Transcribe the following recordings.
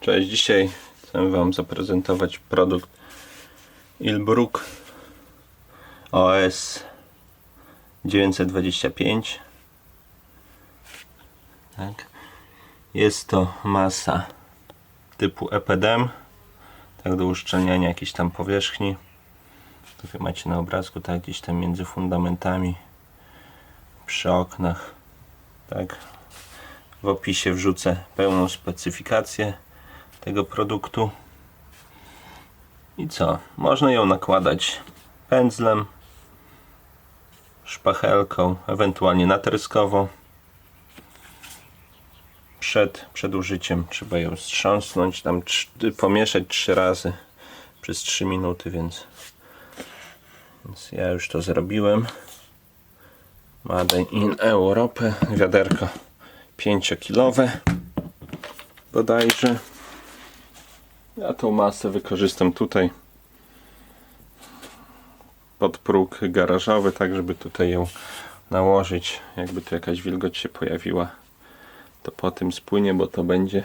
Cześć, dzisiaj chcę Wam zaprezentować produkt Ilbrook OS 925 tak. Jest to masa typu EPDM tak do uszczelniania jakiejś tam powierzchni. Tu wy macie na obrazku tak gdzieś tam między fundamentami przy oknach. Tak. W opisie wrzucę pełną specyfikację tego produktu. I co? Można ją nakładać pędzlem, szpachelką, ewentualnie natryskowo. Przed, przed użyciem trzeba ją strząsnąć, tam pomieszać trzy razy przez 3 minuty, więc, więc ja już to zrobiłem. Made in Europe, wiaderko 5-kilowe bodajże. Ja tą masę wykorzystam tutaj pod próg garażowy, tak żeby tutaj ją nałożyć. Jakby tu jakaś wilgoć się pojawiła, to po tym spłynie, bo to będzie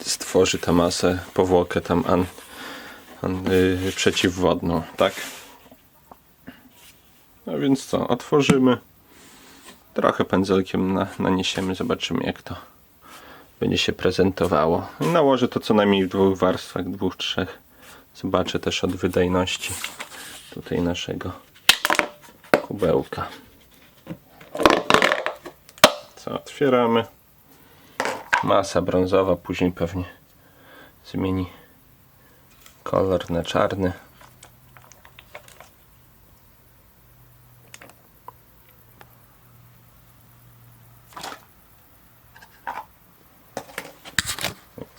stworzy ta masę powłokę tam an, an, yy, przeciwwodną, tak? No więc co, otworzymy. Trochę pędzelkiem na, naniesiemy, zobaczymy jak to będzie się prezentowało. Nałożę to co najmniej w dwóch warstwach, dwóch, trzech. Zobaczę też od wydajności tutaj naszego kubełka. Co otwieramy. Masa brązowa, później pewnie zmieni kolor na czarny.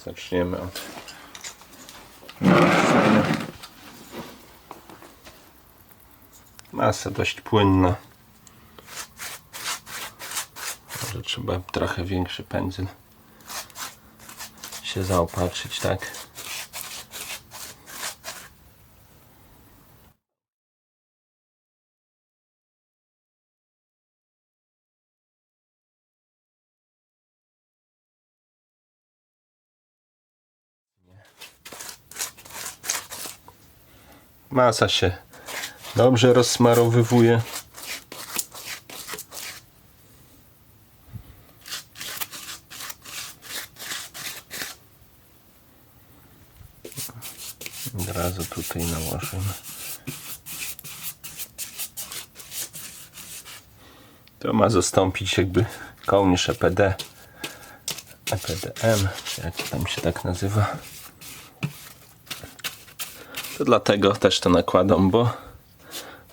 Zaczniemy od Masa dość płynna. Może trzeba trochę większy pędzel się zaopatrzyć, tak? Masa się dobrze rozsmarowywuje. Od razu tutaj nałożymy. To ma zastąpić jakby kołnierz EPD. EPDM, czy jak tam się tak nazywa. To dlatego też to nakładam, bo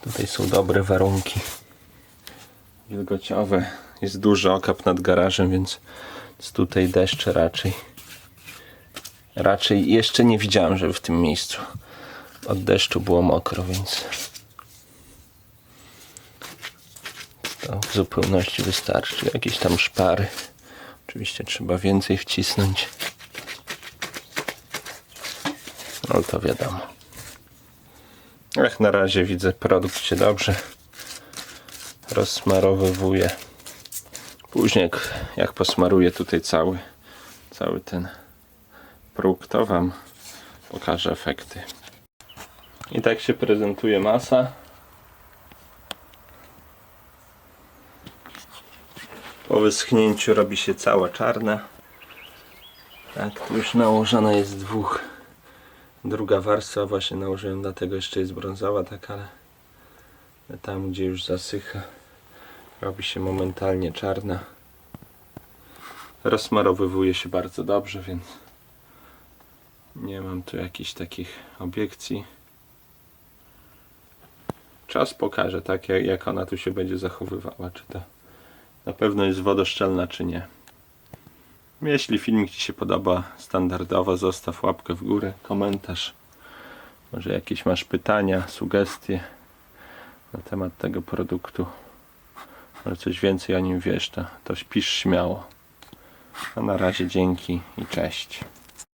tutaj są dobre warunki wilgociowe. Jest duży okap nad garażem, więc tutaj deszcze raczej raczej jeszcze nie widziałem, żeby w tym miejscu od deszczu było mokro, więc to w zupełności wystarczy. Jakieś tam szpary. Oczywiście trzeba więcej wcisnąć. No to wiadomo. Jak na razie widzę produkt się dobrze rozsmarowywuje. Później jak, jak posmaruję tutaj cały, cały ten próg, to Wam pokażę efekty. I tak się prezentuje masa. Po wyschnięciu robi się cała czarna. Tak, tu już nałożona jest dwóch druga warstwa właśnie nałożyłem, dlatego jeszcze jest brązowa tak, ale tam gdzie już zasycha robi się momentalnie czarna. Rozsmarowywuje się bardzo dobrze, więc nie mam tu jakichś takich obiekcji. Czas pokaże tak jak ona tu się będzie zachowywała czy to na pewno jest wodoszczelna czy nie jeśli filmik Ci się podoba standardowo, zostaw łapkę w górę, komentarz. Może jakieś masz pytania, sugestie na temat tego produktu. Może coś więcej o nim wiesz, to, to pisz śmiało. A na razie dzięki i cześć.